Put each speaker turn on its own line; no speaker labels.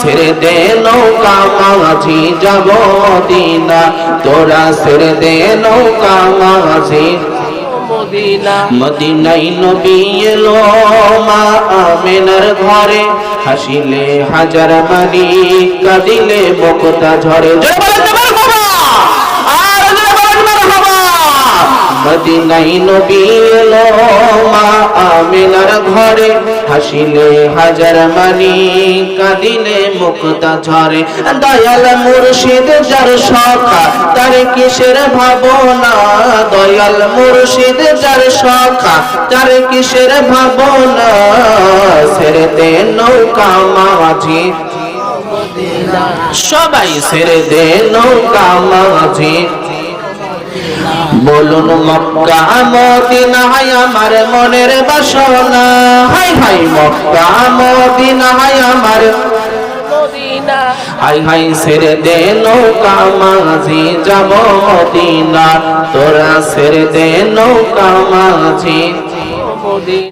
ছেড়ে দে নৌকা, মাঝি যাব মদিনা। তোরা ছেড়ে দে নৌকা, মাঝি মদিনাই নবী এলো মা আমেনার ঘরে। হাসিলে হাজার মানি, কাঁদিলে বকতা ঝরে! মদিনাই নবী এলো মা আমেনার ঘরে। হাসিলে হাজার মানি, কাঁদিলে মুক্তা ঝরে। দয়াল মুর্শিদ যার সখা, তার কিসের ভাবনা? দয়াল মুর্শিদ যার সখা, তার কিসের ভাবনা? দে নৌকা মাঝি। সবাই ছেড়ে দে নৌকা মাঝি। বলুন মক্কা, মদিনায় আমার মনের বাসনা। হাই হাই মক্কা হাই আমার।
মদিনা।
হাই হাই ছেড়ে দে নৌকা মাঝি যাব মদিনা। তোরা ছেড়ে দে নৌকা মাঝি।
মদিনা।